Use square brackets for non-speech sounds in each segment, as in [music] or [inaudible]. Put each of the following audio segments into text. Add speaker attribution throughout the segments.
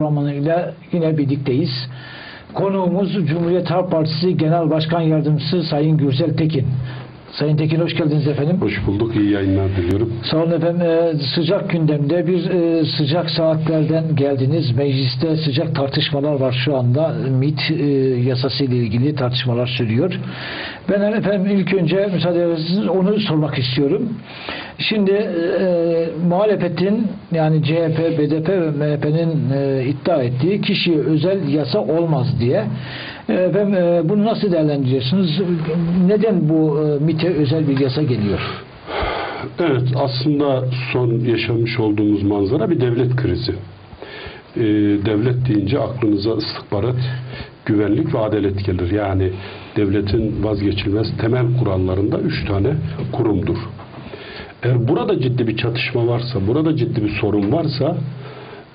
Speaker 1: programıyla yine birlikteyiz. Konuğumuz Cumhuriyet Halk Partisi Genel Başkan Yardımcısı Sayın Gürsel Tekin. Sayın Tekin hoş geldiniz efendim.
Speaker 2: Hoş bulduk. iyi yayınlar diliyorum.
Speaker 1: Sağ olun efendim. Ee, sıcak gündemde bir e, sıcak saatlerden geldiniz. Mecliste sıcak tartışmalar var şu anda. MIT e, yasası ile ilgili tartışmalar sürüyor. Ben efendim ilk önce müsaade ederseniz onu sormak istiyorum. Şimdi e, muhalefetin yani CHP, BDP ve MHP'nin e, iddia ettiği kişiye özel yasa olmaz diye. E, Efendim e, bunu nasıl değerlendiriyorsunuz? Neden bu e, MIT'e özel bir yasa geliyor?
Speaker 2: Evet aslında son yaşamış olduğumuz manzara bir devlet krizi. Ee, devlet deyince aklınıza istihbarat, güvenlik ve adalet gelir. Yani devletin vazgeçilmez temel kurallarında üç tane kurumdur. Eğer burada ciddi bir çatışma varsa, burada ciddi bir sorun varsa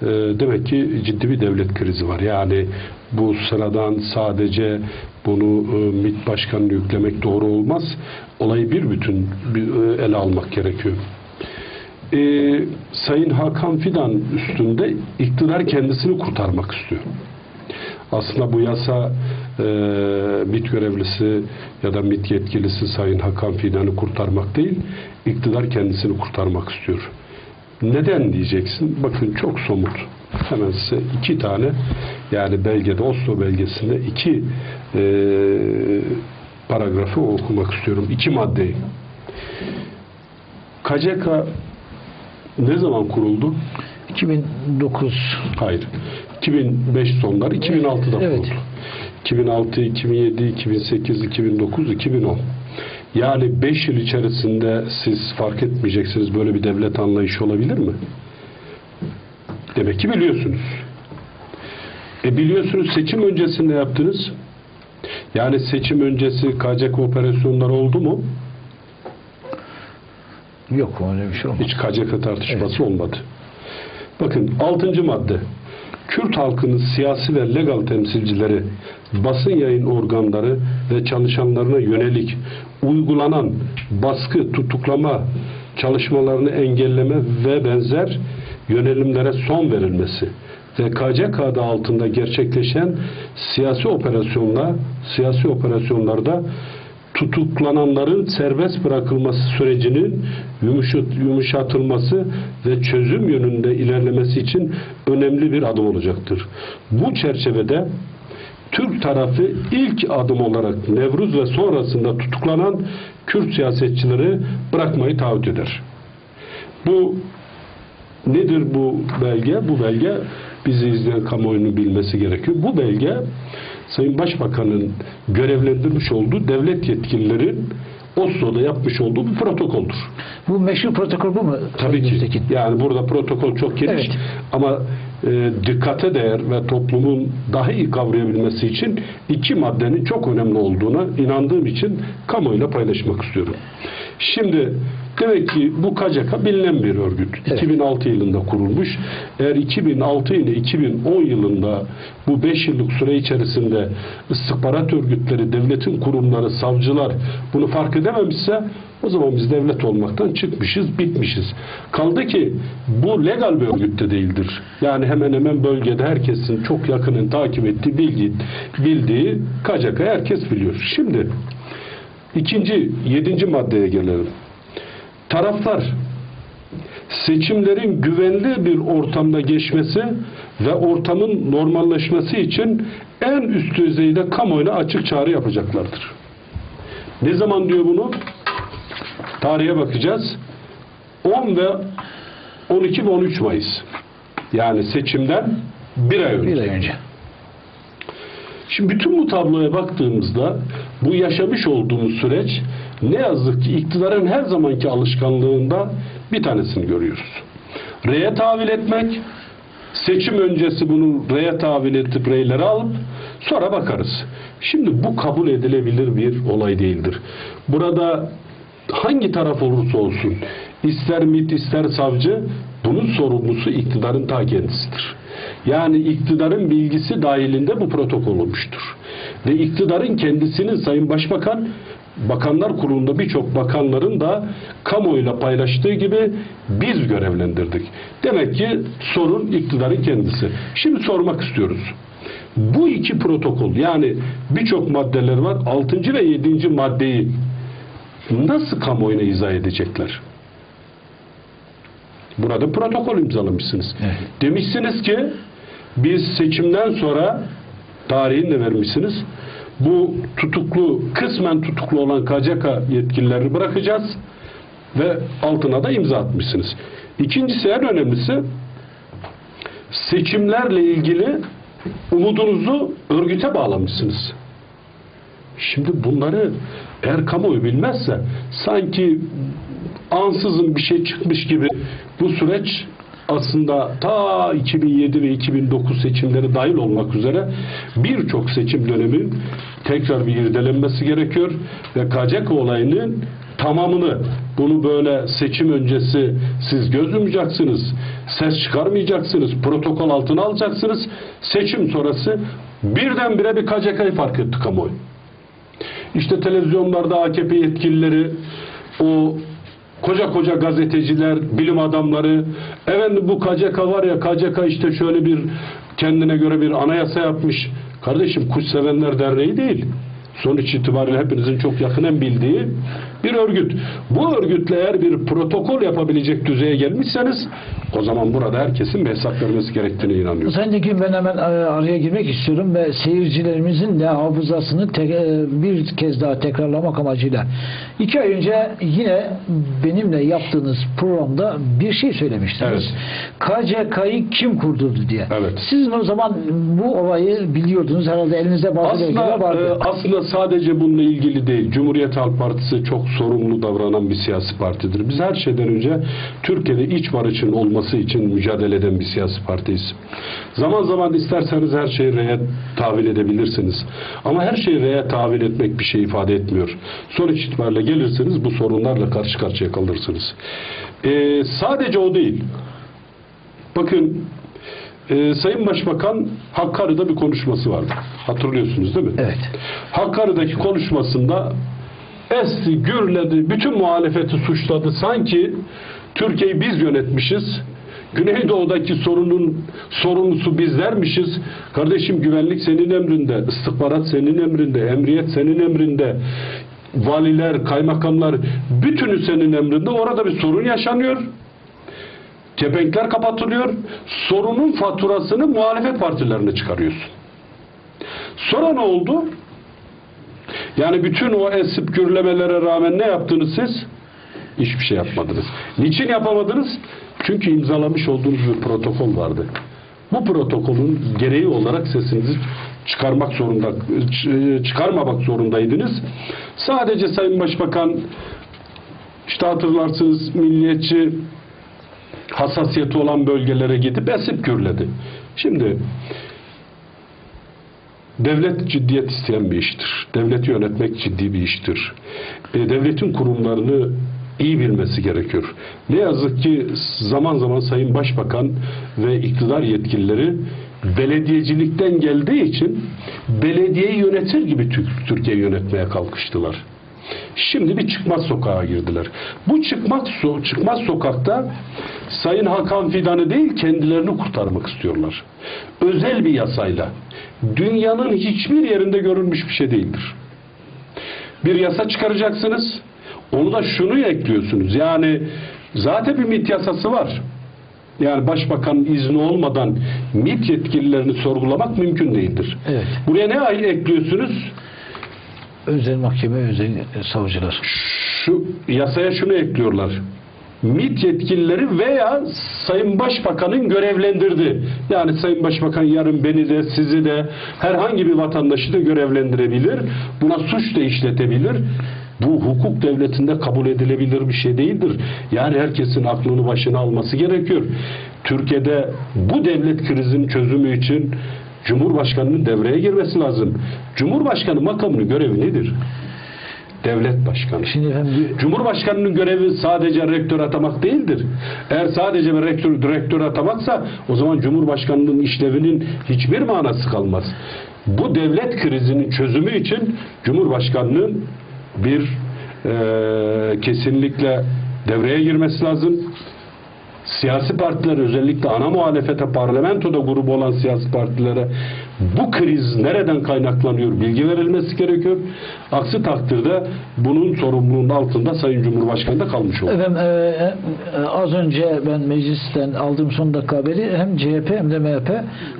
Speaker 2: e, demek ki ciddi bir devlet krizi var. Yani bu sıradan sadece bunu e, MİT başkanına yüklemek doğru olmaz. Olayı bir bütün bir, e, ele almak gerekiyor. E, Sayın Hakan Fidan üstünde iktidar kendisini kurtarmak istiyor. Aslında bu yasa e, MİT görevlisi ya da MİT yetkilisi Sayın Hakan Fidan'ı kurtarmak değil, iktidar kendisini kurtarmak istiyor. Neden diyeceksin? Bakın çok somut. Hemen size iki tane yani belgede Oslo belgesinde iki e, paragrafı okumak istiyorum. İki maddeyi. KCK ne zaman kuruldu?
Speaker 1: 2009
Speaker 2: Hayır. 2005 sonları 2006'da
Speaker 1: Evet.
Speaker 2: kuruldu. 2006, 2007, 2008, 2009, 2010. Yani 5 yıl içerisinde siz fark etmeyeceksiniz böyle bir devlet anlayışı olabilir mi? Demek ki biliyorsunuz. E biliyorsunuz seçim öncesinde yaptınız. Yani seçim öncesi KCK operasyonları oldu mu?
Speaker 1: yok öyle bir şey olmaz.
Speaker 2: Hiç KCK tartışması olmadı. Bakın 6. madde. Kürt halkının siyasi ve legal temsilcileri, basın yayın organları ve çalışanlarına yönelik uygulanan baskı, tutuklama çalışmalarını engelleme ve benzer yönelimlere son verilmesi ve KCK adı altında gerçekleşen siyasi operasyonlar, siyasi operasyonlarda tutuklananların serbest bırakılması sürecinin yumuşat- yumuşatılması ve çözüm yönünde ilerlemesi için önemli bir adım olacaktır. Bu çerçevede Türk tarafı ilk adım olarak Nevruz ve sonrasında tutuklanan Kürt siyasetçileri bırakmayı taahhüt eder. Bu nedir bu belge? Bu belge bizi izleyen kamuoyunun bilmesi gerekiyor. Bu belge Sayın Başbakan'ın görevlendirmiş olduğu devlet yetkililerin Oslo'da yapmış olduğu bir protokoldür.
Speaker 1: Bu meşhur protokol bu mu?
Speaker 2: Tabii ki.
Speaker 1: Tekin?
Speaker 2: Yani burada protokol çok geniş
Speaker 1: Evet.
Speaker 2: ama e, dikkate değer ve toplumun daha iyi kavrayabilmesi için iki maddenin çok önemli olduğuna inandığım için kamuoyuyla paylaşmak istiyorum. Şimdi demek ki bu KCK bilinen bir örgüt.
Speaker 1: Evet.
Speaker 2: 2006 yılında kurulmuş. Eğer 2006 ile 2010 yılında bu 5 yıllık süre içerisinde istihbarat örgütleri, devletin kurumları, savcılar bunu fark edememişse o zaman biz devlet olmaktan çıkmışız, bitmişiz. Kaldı ki bu legal bir örgüt de değildir. Yani hemen hemen bölgede herkesin çok yakının takip ettiği, bildiği, bildiği KCK herkes biliyor. Şimdi ikinci, yedinci maddeye gelelim. Taraflar seçimlerin güvenli bir ortamda geçmesi ve ortamın normalleşmesi için en üst düzeyde kamuoyuna açık çağrı yapacaklardır. Ne zaman diyor bunu? Tarihe bakacağız. 10 ve 12 ve 13 Mayıs. Yani seçimden bir ay önce.
Speaker 1: Bir ay önce.
Speaker 2: Şimdi bütün bu tabloya baktığımızda bu yaşamış olduğumuz süreç ne yazık ki iktidarın her zamanki alışkanlığında bir tanesini görüyoruz. R'ye tahvil etmek, seçim öncesi bunu R'ye tahvil edip R'leri alıp sonra bakarız. Şimdi bu kabul edilebilir bir olay değildir. Burada hangi taraf olursa olsun ister MİT ister savcı bunun sorumlusu iktidarın ta kendisidir. Yani iktidarın bilgisi dahilinde bu protokol olmuştur. Ve iktidarın kendisinin Sayın Başbakan Bakanlar Kurulu'nda birçok bakanların da kamuoyuyla paylaştığı gibi biz görevlendirdik. Demek ki sorun iktidarın kendisi. Şimdi sormak istiyoruz. Bu iki protokol yani birçok maddeler var. 6. ve 7. maddeyi nasıl kamuoyuna izah edecekler? Burada protokol imzalamışsınız.
Speaker 1: Evet.
Speaker 2: Demişsiniz ki biz seçimden sonra tarihini de vermişsiniz. Bu tutuklu, kısmen tutuklu olan KCK yetkililerini bırakacağız ve altına da imza atmışsınız. İkincisi en önemlisi seçimlerle ilgili umudunuzu örgüte bağlamışsınız. Şimdi bunları eğer kamuoyu bilmezse sanki ansızın bir şey çıkmış gibi bu süreç aslında ta 2007 ve 2009 seçimleri dahil olmak üzere birçok seçim dönemin tekrar bir irdelenmesi gerekiyor ve KCK olayının tamamını bunu böyle seçim öncesi siz göz yumacaksınız, ses çıkarmayacaksınız, protokol altına alacaksınız. Seçim sonrası birdenbire bir KCK'yı fark etti kamuoyu. İşte televizyonlarda AKP yetkilileri, o koca koca gazeteciler, bilim adamları, efendim bu KCK var ya KCK işte şöyle bir kendine göre bir anayasa yapmış. Kardeşim Kuş Sevenler Derneği değil. Sonuç itibariyle hepinizin çok yakinen bildiği bir örgüt. Bu örgütle eğer bir protokol yapabilecek düzeye gelmişseniz o zaman burada herkesin bir hesap vermesi gerektiğine inanıyorum.
Speaker 1: Tekin ben hemen e, araya girmek istiyorum ve seyircilerimizin de hafızasını e, bir kez daha tekrarlamak amacıyla. iki ay önce yine benimle yaptığınız programda bir şey söylemiştiniz.
Speaker 2: Evet.
Speaker 1: KCK'yı kim kurdurdu diye.
Speaker 2: Evet.
Speaker 1: Siz o zaman bu olayı biliyordunuz. Herhalde elinizde bazı
Speaker 2: Aslında,
Speaker 1: vardı.
Speaker 2: e, aslında sadece bununla ilgili değil. Cumhuriyet Halk Partisi çok sorumlu davranan bir siyasi partidir. Biz her şeyden önce Türkiye'de iç barışın olması için mücadele eden bir siyasi partiyiz. Zaman zaman isterseniz her şeyi reye tahvil edebilirsiniz. Ama her şeyi reye tahvil etmek bir şey ifade etmiyor. Sonuç itibariyle gelirsiniz bu sorunlarla karşı karşıya kalırsınız. E, sadece o değil. Bakın e, Sayın Başbakan Hakkari'de bir konuşması vardı. Hatırlıyorsunuz değil mi?
Speaker 1: Evet.
Speaker 2: Hakkari'deki konuşmasında esti, gürledi, bütün muhalefeti suçladı. Sanki Türkiye'yi biz yönetmişiz. Güneydoğu'daki sorunun sorumlusu bizlermişiz. Kardeşim güvenlik senin emrinde, istihbarat senin emrinde, emniyet senin emrinde, valiler, kaymakamlar bütünü senin emrinde. Orada bir sorun yaşanıyor. Kepenkler kapatılıyor. Sorunun faturasını muhalefet partilerine çıkarıyorsun. Sonra ne oldu? Yani bütün o esip gürlemelere rağmen ne yaptınız siz? Hiçbir şey yapmadınız. Niçin yapamadınız? Çünkü imzalamış olduğunuz bir protokol vardı. Bu protokolün gereği olarak sesinizi çıkarmak zorunda çıkarmamak zorundaydınız. Sadece Sayın Başbakan işte hatırlarsınız milliyetçi hassasiyeti olan bölgelere gidip esip gürledi. Şimdi devlet ciddiyet isteyen bir iştir. Devleti yönetmek ciddi bir iştir. Devletin kurumlarını iyi bilmesi gerekiyor. Ne yazık ki zaman zaman Sayın Başbakan ve iktidar yetkilileri belediyecilikten geldiği için belediyeyi yönetir gibi Tür- Türkiye yönetmeye kalkıştılar. Şimdi bir çıkmaz sokağa girdiler. Bu çıkmaz, so- çıkmaz sokakta Sayın Hakan Fidan'ı değil kendilerini kurtarmak istiyorlar. Özel bir yasayla. Dünyanın hiçbir yerinde görülmüş bir şey değildir. Bir yasa çıkaracaksınız. Onu da şunu ekliyorsunuz. Yani zaten bir MİT yasası var. Yani başbakan izni olmadan MİT yetkililerini sorgulamak mümkün değildir.
Speaker 1: Evet.
Speaker 2: Buraya ne ekliyorsunuz?
Speaker 1: Özel mahkeme, özel savcılar.
Speaker 2: şu yasaya şunu ekliyorlar. MİT yetkilileri veya Sayın Başbakan'ın görevlendirdi. Yani Sayın Başbakan yarın beni de sizi de herhangi bir vatandaşı da görevlendirebilir. Buna suç da işletebilir. Bu hukuk devletinde kabul edilebilir bir şey değildir. Yani herkesin aklını başına alması gerekiyor. Türkiye'de bu devlet krizinin çözümü için Cumhurbaşkanının devreye girmesi lazım. Cumhurbaşkanı makamının görevi nedir? Devlet başkanı.
Speaker 1: Şimdi efendim
Speaker 2: Cumhurbaşkanının görevi sadece rektör atamak değildir. Eğer sadece bir rektör, direktör atamaksa o zaman Cumhurbaşkanının işlevinin hiçbir manası kalmaz. Bu devlet krizinin çözümü için Cumhurbaşkanının bir e, kesinlikle devreye girmesi lazım. Siyasi partiler özellikle ana muhalefete parlamentoda grubu olan siyasi partilere bu kriz nereden kaynaklanıyor bilgi verilmesi gerekiyor. Aksi takdirde bunun sorumluluğunun altında Sayın Cumhurbaşkanı da kalmış olur.
Speaker 1: Efendim e, e, az önce ben meclisten aldığım son dakika haberi hem CHP hem de MHP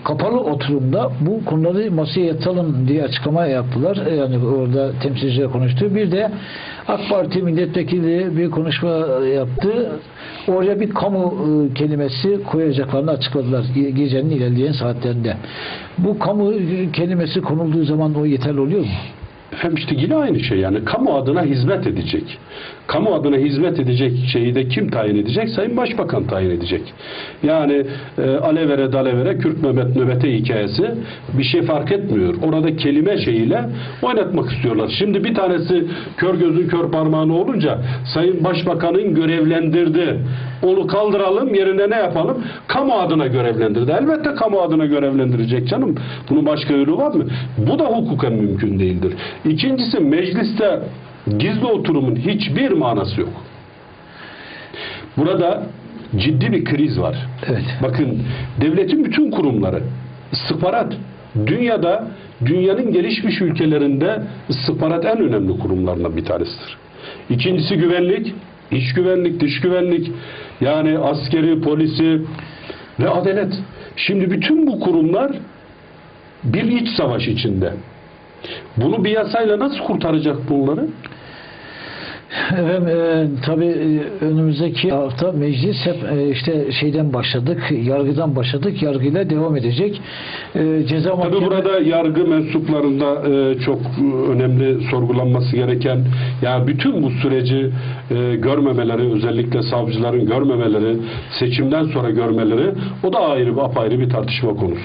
Speaker 1: kapalı oturumda bu konuları masaya yatıralım diye açıklama yaptılar. E, Yani orada temsilciler konuştu. Bir de AK Parti milletvekili bir konuşma yaptı. Oraya bir kamu e, kelimesi koyacaklarını açıkladılar ge- gecenin ilerleyen saatlerinde. Bu kamu kelimesi konulduğu zaman o yeterli oluyor mu?
Speaker 2: Hem işte yine aynı şey yani kamu adına hizmet edecek. Kamu adına hizmet edecek şeyi de kim tayin edecek? Sayın Başbakan tayin edecek. Yani e, alevere dalevere Kürt Mehmet nöbete hikayesi bir şey fark etmiyor. Orada kelime şeyiyle oynatmak istiyorlar. Şimdi bir tanesi kör gözün kör parmağını olunca Sayın Başbakan'ın görevlendirdi. Onu kaldıralım yerine ne yapalım? Kamu adına görevlendirdi. Elbette kamu adına görevlendirecek canım. Bunun başka yolu var mı? Bu da hukuken mümkün değildir. İkincisi mecliste gizli oturumun hiçbir manası yok. Burada ciddi bir kriz var.
Speaker 1: Evet.
Speaker 2: Bakın devletin bütün kurumları istihbarat dünyada dünyanın gelişmiş ülkelerinde istihbarat en önemli kurumlarından bir tanesidir. İkincisi güvenlik, iç güvenlik, dış güvenlik yani askeri, polisi ve adalet. Şimdi bütün bu kurumlar bir iç savaş içinde. Bunu bir yasayla nasıl kurtaracak bunları?
Speaker 1: Efendim e, tabii e, önümüzdeki hafta meclis hep e, işte şeyden başladık, yargıdan başladık, yargıyla devam edecek. E, ceza
Speaker 2: Tabii
Speaker 1: mahkeme-
Speaker 2: burada yargı mensuplarında e, çok e, önemli sorgulanması gereken yani bütün bu süreci e, görmemeleri özellikle savcıların görmemeleri seçimden sonra görmeleri o da ayrı apayrı bir tartışma konusu.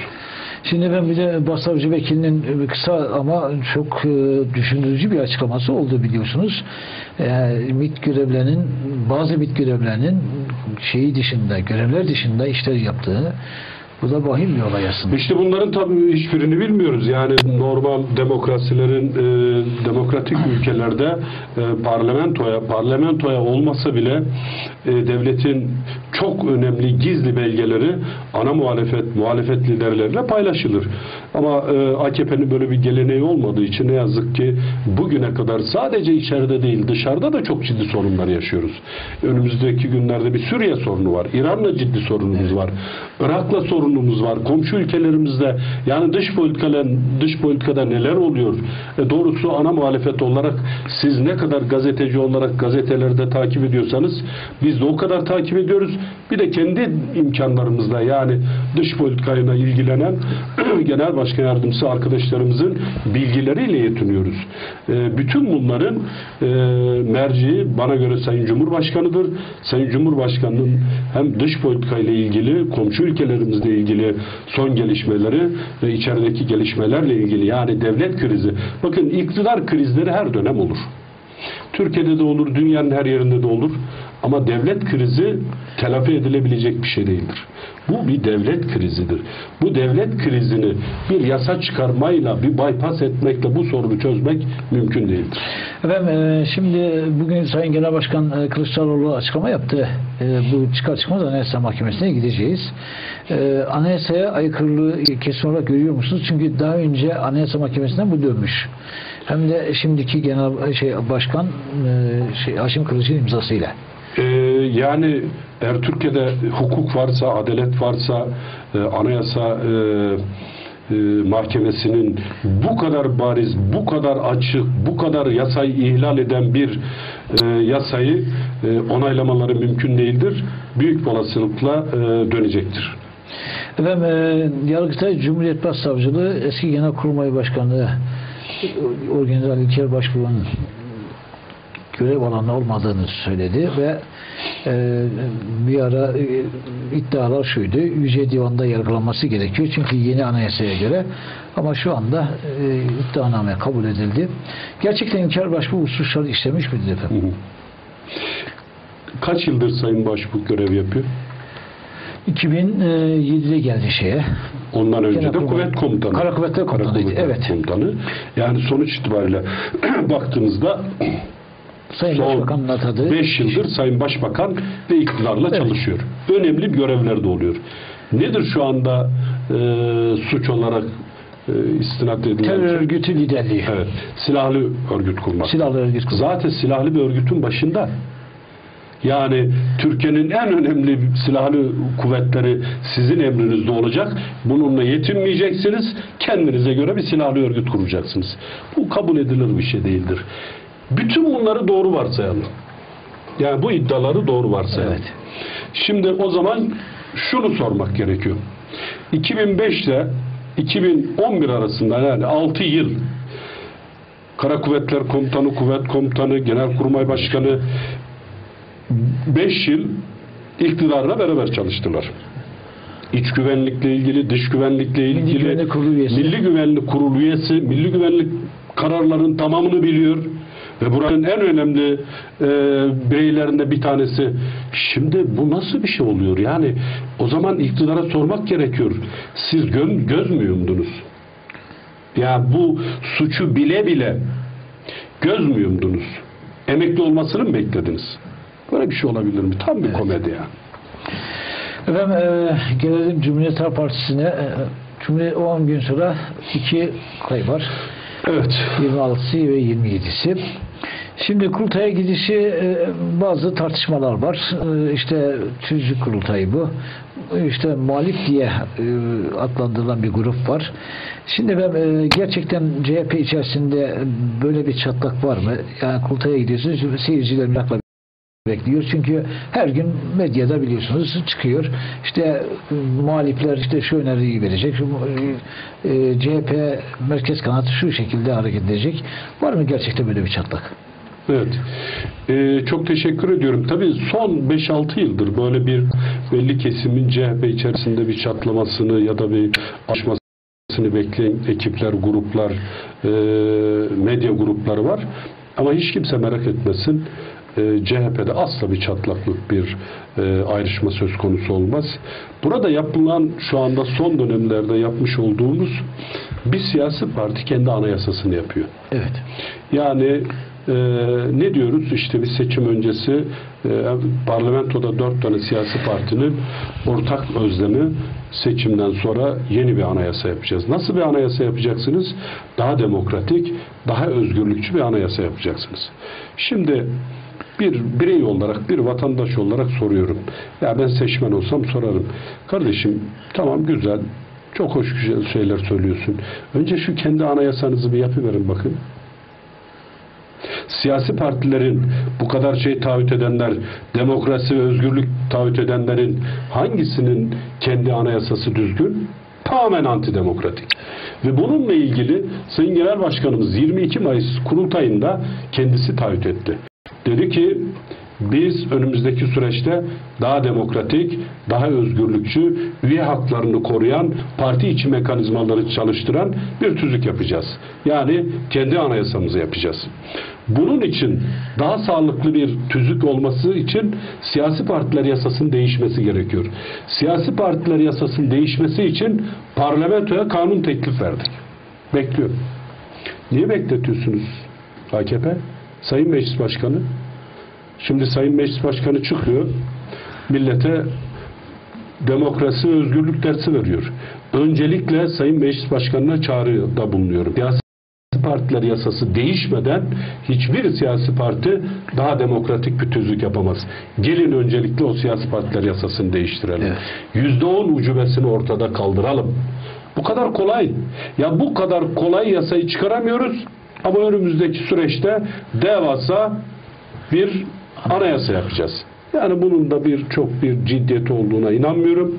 Speaker 1: Şimdi ben bir de Başsavcı Vekili'nin e, kısa ama çok e, düşündürücü bir açıklaması oldu biliyorsunuz. E, MİT görevlerinin, bazı MİT görevlerinin şeyi dışında, görevler dışında işler yaptığı bu da vahim bir olay aslında.
Speaker 2: İşte bunların tabii hiçbirini bilmiyoruz. Yani normal demokrasilerin e, demokratik ülkelerde e, parlamentoya parlamentoya olmasa bile e, devletin çok önemli gizli belgeleri ana muhalefet muhalefet liderleriyle paylaşılır. Ama e, AKP'nin böyle bir geleneği olmadığı için ne yazık ki bugüne kadar sadece içeride değil dışarıda da çok ciddi sorunlar yaşıyoruz. Önümüzdeki günlerde bir Suriye sorunu var. İran'la ciddi sorunumuz var. Irak'la sorunumuz var. Komşu ülkelerimizde yani dış politikada dış politikada neler oluyor? E, doğrusu ana muhalefet olarak siz ne kadar gazeteci olarak gazetelerde takip ediyorsanız biz de o kadar takip ediyoruz. Bir de kendi imkanlarımızla yani dış politikayla ilgilenen [clears throat] genel başkan yardımcısı arkadaşlarımızın bilgileriyle yetiniyoruz. E, bütün bunların e, merci bana göre Sayın Cumhurbaşkanı'dır. Sayın Cumhurbaşkanı'nın hem dış politikayla ilgili, komşu ülkelerimizle ilgili son gelişmeleri ve içerideki gelişmelerle ilgili yani devlet krizi. Bakın iktidar krizleri her dönem olur. Türkiye'de de olur, dünyanın her yerinde de olur. Ama devlet krizi telafi edilebilecek bir şey değildir. Bu bir devlet krizidir. Bu devlet krizini bir yasa çıkarmayla, bir bypass etmekle bu sorunu çözmek mümkün değildir.
Speaker 1: Efendim e, şimdi bugün Sayın Genel Başkan e, Kılıçdaroğlu açıklama yaptı. E, bu çıkar çıkmaz Anayasa Mahkemesi'ne gideceğiz. Anayasaya aykırılığı kesin olarak görüyor musunuz? Çünkü daha önce Anayasa Mahkemesi'nden bu dönmüş. Hem de şimdiki Genel şey Başkan e, şey, Haşim Kılıç'ın imzasıyla.
Speaker 2: Ee, yani eğer Türkiye'de hukuk varsa, adalet varsa, e, anayasa e, e, mahkemesinin bu kadar bariz, bu kadar açık, bu kadar yasayı ihlal eden bir e, yasayı e, onaylamaları mümkün değildir. Büyük bir olasılıkla e, dönecektir.
Speaker 1: Efendim e, Yargıtay Cumhuriyet Başsavcılığı eski Genelkurmay Başkanı e, Organizal İlker Başbuğ'un görev alanı olmadığını söyledi ve e, bir ara e, iddialar şuydu. Yüce Divan'da yargılanması gerekiyor. Çünkü yeni anayasaya göre ama şu anda e, iddianame kabul edildi. Gerçekten İlker Başbuğ suçları işlemiş midir efendim?
Speaker 2: Kaç yıldır Sayın Başbuğ görev yapıyor?
Speaker 1: 2007'de geldi şeye.
Speaker 2: Ondan önce de
Speaker 1: Genelkurmay-
Speaker 2: kuvvet komutanı.
Speaker 1: Kara Kuvvetler Komutanıydı, evet.
Speaker 2: Komutanı. Yani sonuç itibariyle [clears throat] baktığımızda [clears throat]
Speaker 1: Sayın
Speaker 2: son
Speaker 1: Başbakan'ın atadığı
Speaker 2: 5 yıldır Sayın Başbakan ve iktidarla çalışıyor. Önemli bir görevlerde oluyor. Nedir şu anda e, suç olarak e, istinad edilen?
Speaker 1: terör
Speaker 2: şey?
Speaker 1: örgütü liderliği.
Speaker 2: Evet. Silahlı örgüt kurmak.
Speaker 1: Silahlı örgüt kurmak.
Speaker 2: Zaten silahlı bir örgütün başında. Yani Türkiye'nin en önemli silahlı kuvvetleri sizin emrinizde olacak. Bununla yetinmeyeceksiniz. Kendinize göre bir silahlı örgüt kuracaksınız. Bu kabul edilir bir şey değildir. Bütün bunları doğru varsayalım. Yani bu iddiaları doğru varsayalım.
Speaker 1: Evet.
Speaker 2: Şimdi o zaman şunu sormak gerekiyor. 2005 ile 2011 arasında yani 6 yıl Kara Kuvvetler Komutanı, Kuvvet Komutanı, Genelkurmay Başkanı 5 yıl iktidarla beraber çalıştılar. İç güvenlikle ilgili, dış güvenlikle ilgili,
Speaker 1: Güvenlik Kurulu üyesi.
Speaker 2: Milli Güvenlik Kurulu üyesi, Milli Güvenlik kararların tamamını biliyor ve buranın en önemli e, bireylerinden bir tanesi. Şimdi bu nasıl bir şey oluyor? Yani o zaman iktidara sormak gerekiyor. Siz gö- göz mü yumdunuz? Ya bu suçu bile bile göz mü yumdunuz? Emekli olmasını mı beklediniz? Böyle bir şey olabilir mi? Tam bir komedi ya.
Speaker 1: Efendim e, gelelim Cumhuriyet Halk Partisi'ne. E, Cumhuriyet 10 gün sonra iki kay var.
Speaker 2: Evet.
Speaker 1: 26'sı ve 27'si. Şimdi kurultaya gidişi e, bazı tartışmalar var. E, işte tüzük kurultayı bu. İşte muhalif diye e, adlandırılan bir grup var. Şimdi ben e, gerçekten CHP içerisinde böyle bir çatlak var mı? Yani kurultaya gidiyorsunuz seyirciler merakla bekliyor. Çünkü her gün medyada biliyorsunuz çıkıyor. İşte e, muhalifler işte şu öneriyi verecek. Şu, e, CHP merkez kanatı şu şekilde hareket edecek. Var mı gerçekten böyle bir çatlak?
Speaker 2: Evet. Ee, çok teşekkür ediyorum. Tabii son 5-6 yıldır böyle bir belli kesimin CHP içerisinde bir çatlamasını ya da bir aşmasını bekleyen ekipler, gruplar, e, medya grupları var. Ama hiç kimse merak etmesin. E, CHP'de asla bir çatlaklık bir e, ayrışma söz konusu olmaz. Burada yapılan şu anda son dönemlerde yapmış olduğumuz bir siyasi parti kendi anayasasını yapıyor.
Speaker 1: Evet.
Speaker 2: Yani e, ne diyoruz? İşte bir seçim öncesi e, parlamentoda dört tane siyasi partinin ortak özlemi seçimden sonra yeni bir anayasa yapacağız. Nasıl bir anayasa yapacaksınız? Daha demokratik, daha özgürlükçü bir anayasa yapacaksınız. Şimdi bir birey olarak, bir vatandaş olarak soruyorum. Ya ben seçmen olsam sorarım. Kardeşim tamam güzel, çok hoş güzel şeyler söylüyorsun. Önce şu kendi anayasanızı bir yapıverin bakın siyasi partilerin bu kadar şey taahhüt edenler, demokrasi ve özgürlük taahhüt edenlerin hangisinin kendi anayasası düzgün? Tamamen antidemokratik. Ve bununla ilgili Sayın Genel Başkanımız 22 Mayıs kurultayında kendisi taahhüt etti. Dedi ki biz önümüzdeki süreçte daha demokratik, daha özgürlükçü, üye haklarını koruyan, parti içi mekanizmaları çalıştıran bir tüzük yapacağız. Yani kendi anayasamızı yapacağız. Bunun için daha sağlıklı bir tüzük olması için siyasi partiler yasasının değişmesi gerekiyor. Siyasi partiler yasasının değişmesi için parlamentoya kanun teklif verdik. Bekliyor. Niye bekletiyorsunuz AKP? Sayın Meclis Başkanı Şimdi Sayın Meclis Başkanı çıkıyor, millete demokrasi özgürlük dersi veriyor. Öncelikle Sayın Meclis Başkanı'na çağrıda bulunuyorum. Siyasi partiler yasası değişmeden hiçbir siyasi parti daha demokratik bir tüzük yapamaz. Gelin öncelikle o siyasi partiler yasasını değiştirelim. Yüzde on ucubesini ortada kaldıralım. Bu kadar kolay. Ya bu kadar kolay yasayı çıkaramıyoruz ama önümüzdeki süreçte devasa bir anayasa yapacağız. Yani bunun da bir çok bir ciddiyeti olduğuna inanmıyorum.